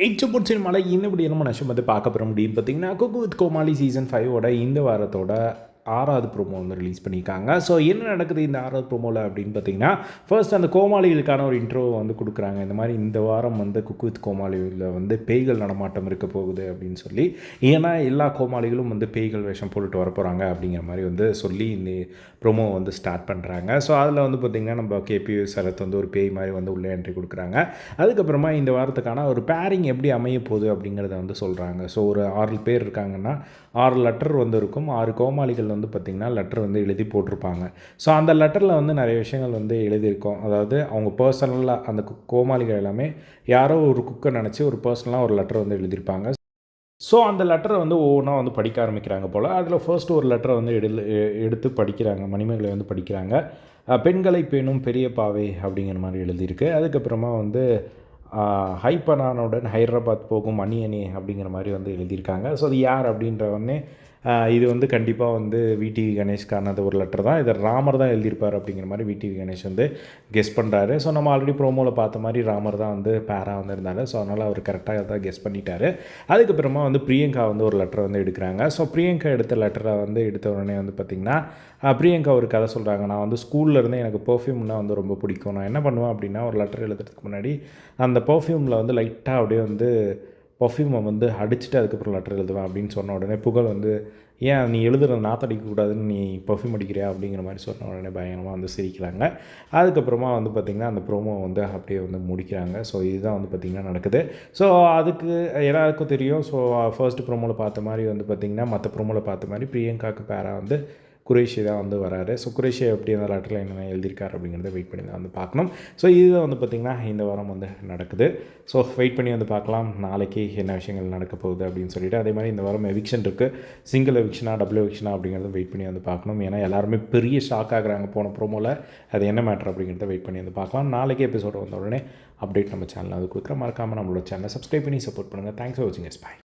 எச்சப்பூர் சினிமாவில் இன்னபடி நம்ம நஷ்டம் வந்து பார்க்க போகிற முடியும் பார்த்தீங்கன்னா குக்கு வித் கோமாளி சீசன் ஃபைவோட இந்த வாரத்தோட ஆறாவது ப்ரோமோ வந்து ரிலீஸ் பண்ணியிருக்காங்க. ஸோ என்ன நடக்குது இந்த ஆறாவது ப்ரோமோவில் அப்படின்னு பார்த்தீங்கன்னா ஃபர்ஸ்ட் அந்த கோமாளிகளுக்கான ஒரு இன்ட்ரோ வந்து கொடுக்குறாங்க. இந்த மாதிரி இந்த வாரம் வந்து குக்கு வித் கோமாளியில் வந்து பேய்கள் நடமாட்டம் இருக்க போகுது அப்படின்னு சொல்லி ஏன்னா எல்லா கோமாளிகளும் வந்து பேய்கள் வேஷம் போட்டுட்டு வர போகிறாங்க அப்படிங்கிற மாதிரி வந்து சொல்லி இந்த ப்ரோமோ வந்து ஸ்டார்ட் பண்ணுறாங்க ஸோ அதில் வந்து பார்த்திங்கன்னா நம்ம கேபி சரத் வந்து ஒரு பேய் மாதிரி வந்து உள்ளே என்ட்ரி கொடுக்குறாங்க. அதுக்கப்புறமா இந்த வாரத்துக்கான ஒரு பேரிங் எப்படி அமைய போகுது அப்படிங்கிறத வந்து சொல்கிறாங்க ஸோ ஒரு ஆறு பேர் இருக்காங்கன்னா ஆறு லெட்டர் வந்து இருக்கும். ஆறு கோமாளிகள் வந்து வந்து பார்த்திங்கன்னா லெட்டர் வந்து எழுதி போட்டிருப்பாங்க. ஸோ அந்த லெட்டரில் வந்து நிறைய விஷயங்கள் வந்து எழுதியிருக்கோம். அதாவது அவங்க பர்சனலாக அந்த கு- கோமாளிகள் எல்லாமே யாரோ ஒரு குக்கை நினச்சி ஒரு பர்சனலாக ஒரு லெட்டர் வந்து எழுதியிருப்பாங்க. ஸோ அந்த லெட்டரை வந்து ஒவ்வொன்றா வந்து படிக்க ஆரம்பிக்கிறாங்க போல். அதில் ஃபர்ஸ்ட் ஒரு லெட்டரை வந்து எடு எடுத்து படிக்கிறாங்க. மணிமேகலை வந்து படிக்கிறாங்க. பெண்களை பேணும் பெரிய பாவை அப்படிங்கிற மாதிரி எழுதியிருக்கு. அதுக்கப்புறமா வந்து ஹைப்பனானுடன் ஹைதராபாத் போகும் அணியணி அப்படிங்கிற மாதிரி வந்து எழுதியிருக்காங்க. ஸோ அது யார் அப்படின்றவொடனே இது வந்து கண்டிப்பாக வந்து விடிவி கணேஷ்கானது ஒரு லெட்டர் தான். இதை ராமர் தான் எழுதியிருப்பார் அப்படிங்கிற மாதிரி விடிவி கணேஷ் வந்து கெஸ் பண்ணுறாரு ஸோ நம்ம ஆல்ரெடி ப்ரோமோவில் பார்த்த மாதிரி ராமர் தான் வந்து பேரா வந்து இருந்தார் ஸோ அதனால் அவர் கரெக்டாக தான் கெஸ் பண்ணிட்டாரு. அதுக்கப்புறமா வந்து பிரியங்கா வந்து ஒரு லெட்டர் வந்து எடுக்கிறாங்க. ஸோ பிரியங்கா எடுத்த லெட்டரை வந்து எடுத்த உடனே வந்து பார்த்திங்கன்னா பிரியங்கா ஒரு கதை சொல்கிறாங்க நான் வந்து ஸ்கூல்லேருந்து எனக்கு பெர்ஃப்யூம்னா வந்து ரொம்ப பிடிக்கும். நான் என்ன பண்ணுவேன் அப்படின்னா ஒரு லெட்டர் எழுதுறதுக்கு முன்னாடி அந்த பர்ஃப்யூமில் வந்து லைட்டாக அப்படியே வந்து பர்ஃப்யூமை வந்து அடிச்சுட்டு அதுக்கப்புறம் லெட்டர் எழுதுவேன் அப்படின்னு சொன்ன உடனே புகழ் வந்து ஏன் நீ எழுதுறது நாத்தடிக்கக்கூடாதுன்னு நீ பர்ஃப்யூம் அடிக்கிறியா? அப்படிங்கிற மாதிரி சொன்ன உடனே பயங்கரமாக வந்து சிரிக்கிறாங்க. அதுக்கப்புறமா வந்து பார்த்திங்கன்னா அந்த ப்ரோமோ வந்து அப்படியே வந்து முடிக்கிறாங்க. ஸோ இதுதான் வந்து பார்த்திங்கன்னா நடக்குது. ஸோ அதுக்கு எல்லாருக்கும் தெரியும். ஸோ ஃபர்ஸ்ட் ப்ரோமோவில் பார்த்த மாதிரி வந்து பார்த்திங்கன்னா மற்ற ப்ரோமோவில் பார்த்த மாதிரி பிரியங்காக்கு பேராக வந்து குரேஷி தான் வந்து வராரு. ஸோ குரேஷி எப்படி அந்த லெட்டரில் என்னென்ன எழுதியிருக்காரு அப்படிங்கிறத வெயிட் பண்ணி தான் வந்து பார்க்கணும். ஸோ இதுதான் வந்து பார்த்திங்கன்னா இந்த வாரம் வந்து நடக்குது. ஸோ வெயிட் பண்ணி வந்து பார்க்கலாம். நாளைக்கு என்ன விஷயங்கள் நடக்க போகுது அப்படின்னு சொல்லிட்டு. அதே மாதிரி இந்த வாரம் எவிக்ஷன் இருக்குது சிங்கிள் எவிக்ஷனா டபுள் எவிக்ஷனா அப்படிங்கிறத வெயிட் பண்ணி வந்து பார்க்கணும். ஏன்னா எல்லாருமே பெரிய ஷாக் ஆகுறாங்க போன ப்ரோமோவில் அது என்ன மேட்ரு அப்படிங்கிறத வெயிட் பண்ணி வந்து பார்க்கலாம். நாளைக்கு எபிசோடு வந்த உடனே அப்டேட் நம்ம சேனலில் அது கொடுக்குற மறக்காமல் நம்மளோட சேனலை சப்ஸ்கிரைப் பண்ணி சப்போர்ட் பண்ணுங்கள் தேங்க்ஸ் ஃபார் வாட்சிங் எஸ் பாய்